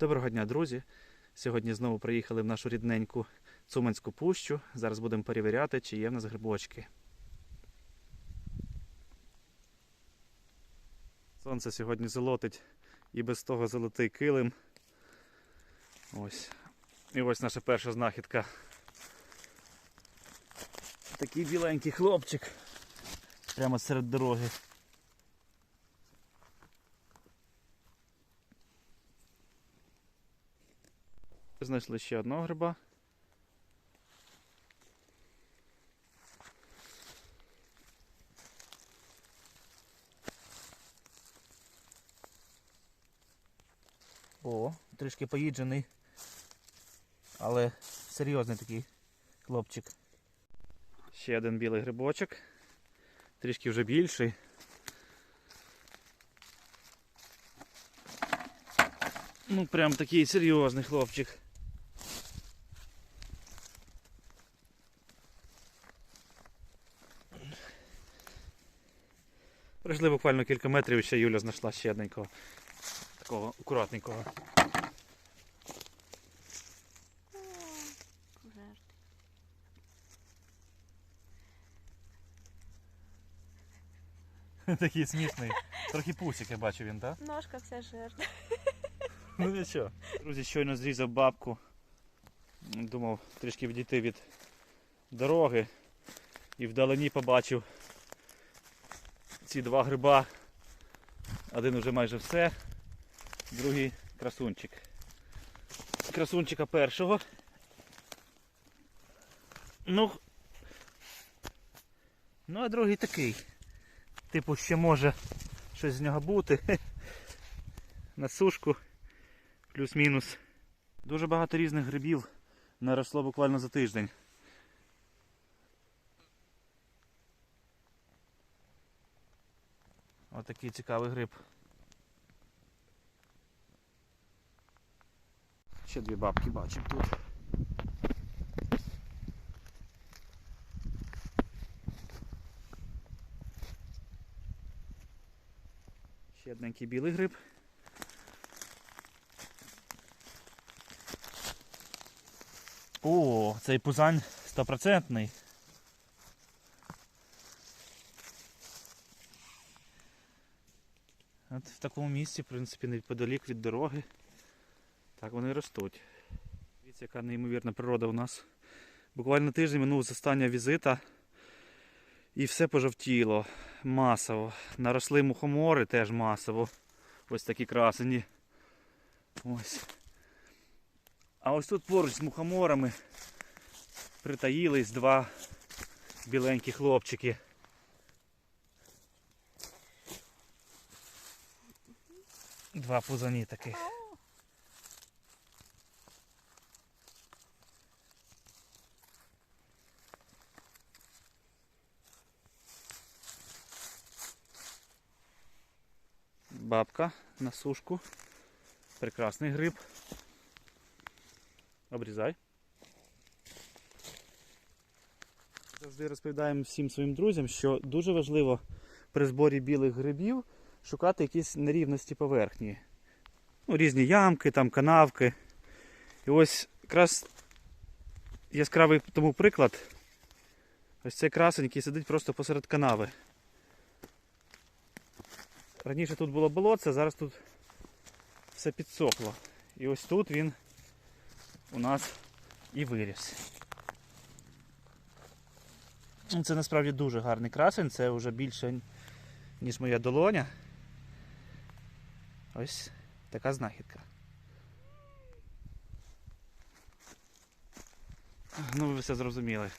Доброго дня, друзі! Сьогодні знову приїхали в нашу рідненьку Цуманську пущу. Зараз будемо перевіряти, чи є в нас грибочки. Сонце сьогодні золотить і без того золотий килим. Ось. І ось наша перша знахідка. Такий біленький хлопчик. Прямо серед дороги. Знайшли ще одного гриба. О, трішки поїджений, але серйозний такий хлопчик. Ще один білий грибочок. Трішки вже більший. Ну, прям такий серйозний хлопчик. Пройшли буквально кілька метрів і ще Юля знайшла ще одненького. Такого акуратненького. Такий смішний. Трохи пусик, я бачу він, так? Ножка вся жерта. Ну нічого. Друзі, щойно зрізав бабку. Думав трішки відійти від дороги. І вдалині побачив ці два гриба. Один уже майже все, другий красунчик. Красунчика першого. Ну, ну а другий такий. Типу, ще може щось з нього бути. На сушку плюс-мінус. Дуже багато різних грибів наросло буквально за тиждень. Отакий цікавий гриб. Ще дві бабки бачимо тут. Ще одненький білий гриб. О, цей пузань стопроцентний. От в такому місці, в принципі, неподалік від дороги. Так вони ростуть. Дивіться, яка неймовірна природа у нас. Буквально тиждень минув з останнього візита. І все пожовтіло масово. Наросли мухомори теж масово. Ось такі красені. Ось. А ось тут поруч з мухоморами притаїлись два біленькі хлопчики. Два пузані таких. Бабка на сушку. Прекрасний гриб. Обрізай. Завжди розповідаємо всім своїм друзям, що дуже важливо при зборі білих грибів шукати якісь нерівності поверхні. Ну, різні ямки, там, канавки. І ось якраз яскравий тому приклад. Ось цей красень, який сидить просто посеред канави. Раніше тут було болотце, зараз тут все підсохло. І ось тут він у нас і виріс. Ну, Це насправді дуже гарний красень, це вже більше, ніж моя долоня. Ось така знахідка. Ну, ви все зрозуміли.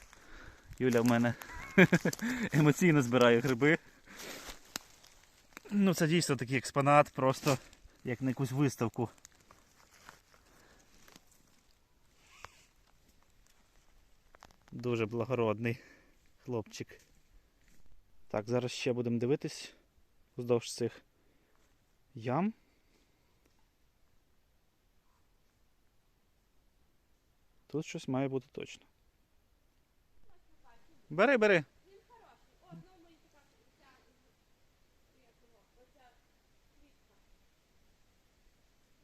Юля в мене емоційно збирає гриби. Ну, це дійсно такий експонат, просто як на якусь виставку. Дуже благородний хлопчик. Так, зараз ще будемо дивитись вздовж цих ям. Тут щось має бути точно. Бери, бери.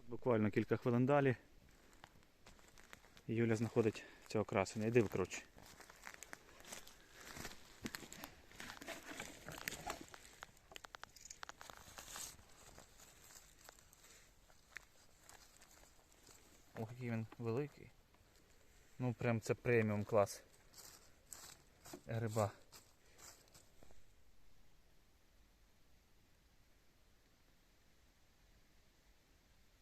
Буквально кілька хвилин далі. Юля знаходить цього красення. Йди викручуй. Ох, який він великий. Ну прям це преміум клас. Гриба.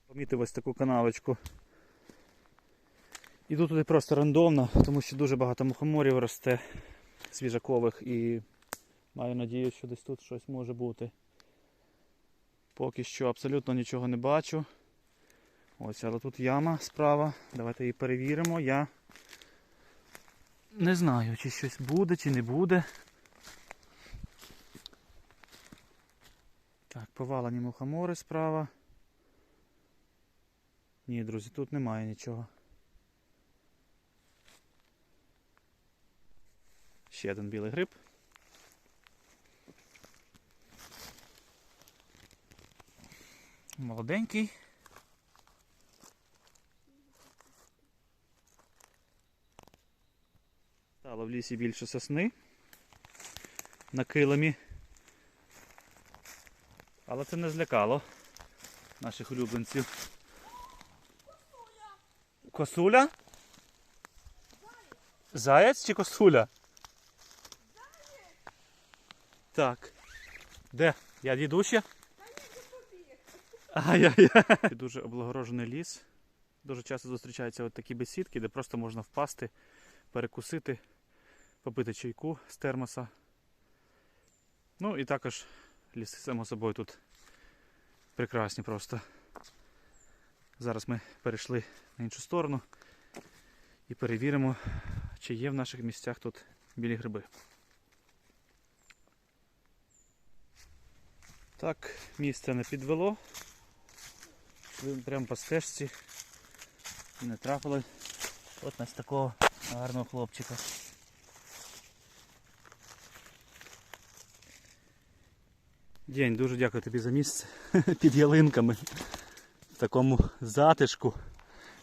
Помітив ось таку канавочку. Іду туди просто рандомно, тому що дуже багато мухоморів росте свіжакових і маю надію, що десь тут щось може бути. Поки що абсолютно нічого не бачу. Ось, але тут яма справа. Давайте її перевіримо. Я не знаю, чи щось буде, чи не буде. Так, повалені мухомори справа. Ні, друзі, тут немає нічого. Ще один білий гриб. Молоденький. В лісі більше сосни на килимі. Але це не злякало наших улюбленців. Косуля? Заяць чи косуля? Так. Де? Я діду ще? Ай-яй-яй. Дуже облагорожений ліс. Дуже часто зустрічаються такі бесідки, де просто можна впасти, перекусити, попити чайку з термоса. Ну і також ліси, само собою, тут прекрасні просто. Зараз ми перейшли на іншу сторону і перевіримо, чи є в наших місцях тут білі гриби. Так, місце не підвело. Йшли прямо по стежці і не трапили от на такого гарного хлопчика. День, дуже дякую тобі за місце під ялинками в такому затишку,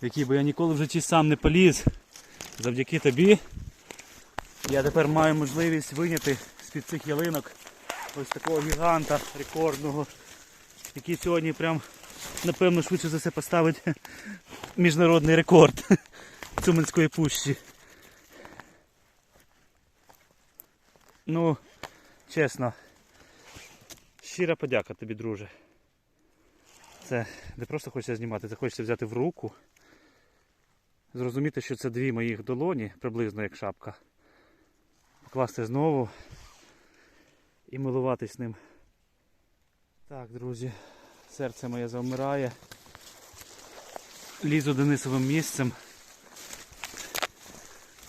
в який би я ніколи в житті сам не поліз. Завдяки тобі я тепер маю можливість виняти з-під цих ялинок ось такого гіганта рекордного, який сьогодні прям, напевно, швидше за все поставить міжнародний рекорд Цуманської пущі. Ну, чесно, щира подяка тобі, друже. Це не просто хочеться знімати, це хочеться взяти в руку. Зрозуміти, що це дві моїх долоні, приблизно як шапка. Покласти знову і милуватись ним. Так, друзі, серце моє завмирає. Лізу Денисовим місцем.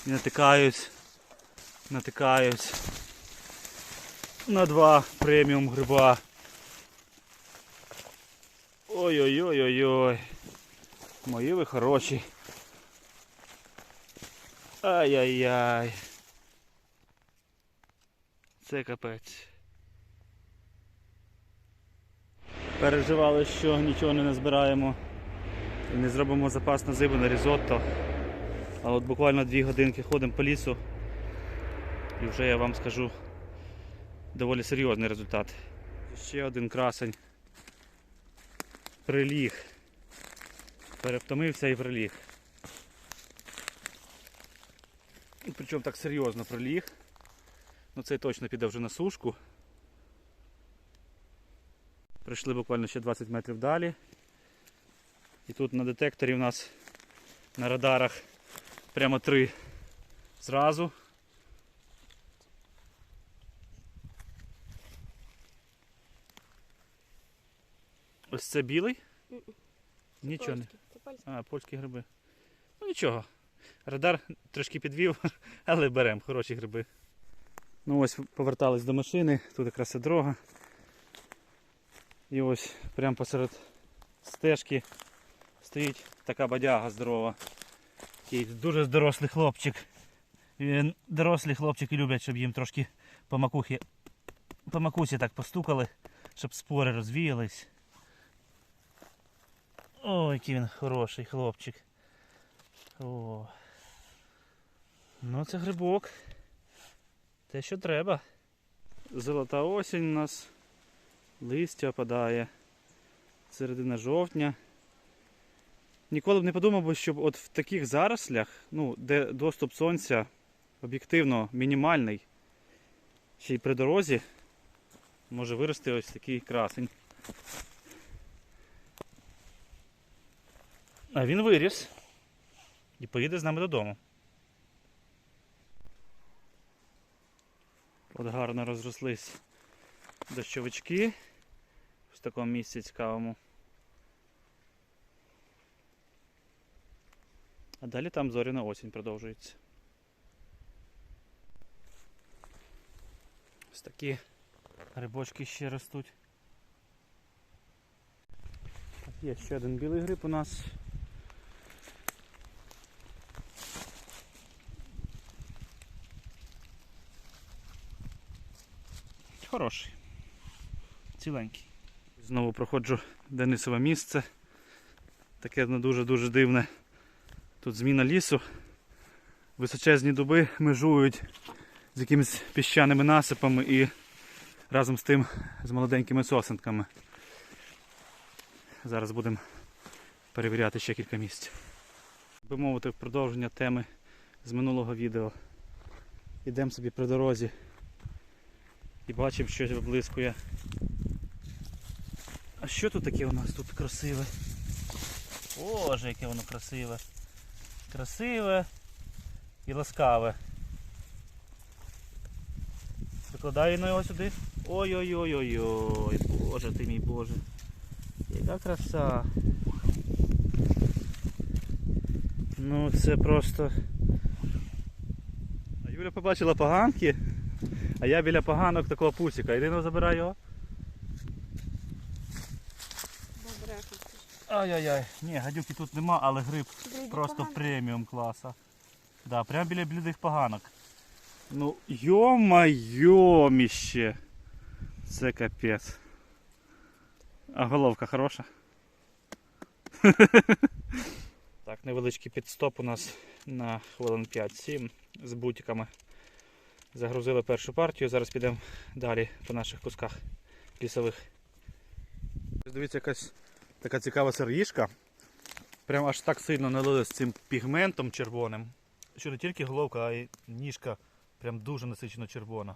І натикаюсь, натикаюсь на два преміум гриба. Ой-ой-ой-ой-ой. Мої ви хороші. Ай-яй-яй. Це капець. Переживали, що нічого не назбираємо і не зробимо запас на зиму на різотто. А от буквально дві годинки ходимо по лісу і вже я вам скажу доволі серйозний результат. Ще один красень приліг. Перевтомився і приліг. Причому так серйозно приліг. Ну цей точно піде вже на сушку. Прийшли буквально ще 20 метрів далі. І тут на детекторі у нас на радарах прямо три зразу. Ось це білий? Нічого не. Це польський. А, польські гриби. Ну нічого. Радар трішки підвів, але беремо хороші гриби. Ну ось повертались до машини, тут якраз і дорога. І ось прямо посеред стежки стоїть така бадяга здорова. Такий дуже дорослий хлопчик. Він, дорослі хлопчики люблять, щоб їм трошки по макухі, по макусі так постукали, щоб спори розвіялись. Ой, який він хороший хлопчик. О. Ну це грибок. Те, що треба. Золота осінь у нас. Листя опадає. Середина жовтня. Ніколи б не подумав би, щоб от в таких зарослях, ну, де доступ сонця об'єктивно мінімальний, ще й при дорозі, може вирости ось такий красень. А він виріс і поїде з нами додому. От гарно розрослись дощовички в такому місці цікавому. А далі там зоряна осінь продовжується. Ось такі грибочки ще ростуть. Є ще один білий гриб у нас. Хороший. Ціленький. Знову проходжу Денисове місце. Таке дуже-дуже дивне. Тут зміна лісу. Височезні дуби межують з якимись піщаними насипами і разом з тим з молоденькими сосенками. Зараз будемо перевіряти ще кілька місць. Би мовити, в продовження теми з минулого відео. Йдемо собі по дорозі і бачимо, щось виблискує. А що тут таке у нас тут красиве? Боже, яке воно красиве. Красиве і ласкаве. Викладаю на його сюди. Ой-ой-ой-ой-ой, боже ти мій боже. Яка краса. Ну це просто. А Юля побачила поганки, а я біля поганок такого пусика. Ірина забирай його. Добре, Ай-яй-яй. Ні, гадюки тут нема, але гриб Гриби просто погані. преміум класа. Да, прямо біля блідих поганок. Ну, йо-майоміще. Це капець. А головка хороша. так, невеличкий підстоп у нас на хвилин 5-7 з бутиками. Загрузили першу партію, зараз підемо далі по наших кусках лісових. Дивіться, якась така цікава сироїшка. Прям аж так сильно налили з цим пігментом червоним. Що не тільки головка, а й ніжка прям дуже насичено червона.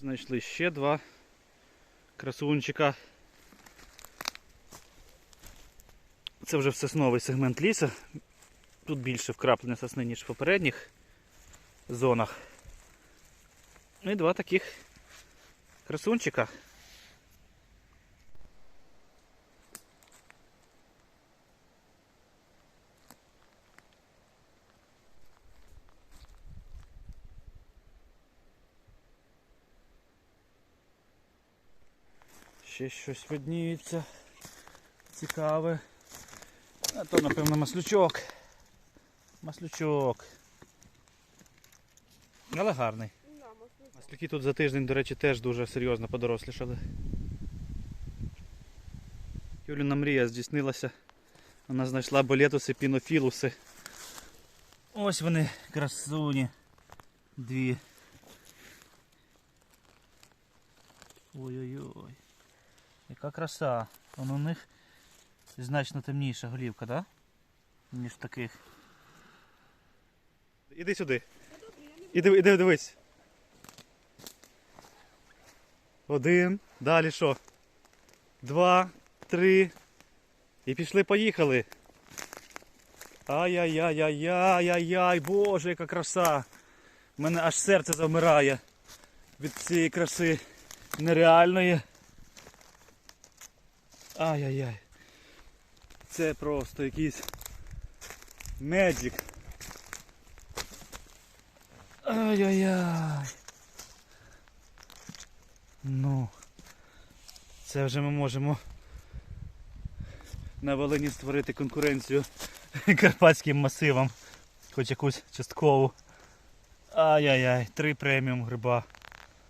Знайшли ще два красунчика. Це вже все новий сегмент ліса. Тут більше вкраплення сосни, ніж в попередніх зонах. Ну і два таких красунчика. Ще щось видніється. Цікаве. А то, напевно, маслючок. Маслючок. Але гарний. Маслюки тут за тиждень, до речі, теж дуже серйозно подорослішали. Юліна мрія здійснилася. Вона знайшла болетуси, пінофілуси. Ось вони, красуні. Дві. Ой-ой-ой. Яка краса. Вон у них значно темніша голівка? Да? Ніж таких. Іди сюди. Іди, іди дивись. Один. Далі що? Два, три. І пішли, поїхали. Ай-яй-яй-яй-яй-яй, боже, яка краса. У мене аж серце завмирає від цієї краси нереальної. Ай-яй-яй. Це просто якийсь меджик. Ай-яй-яй. Ну, це вже ми можемо на Волині створити конкуренцію карпатським масивам, хоч якусь часткову. Ай-яй-яй, три преміум гриба.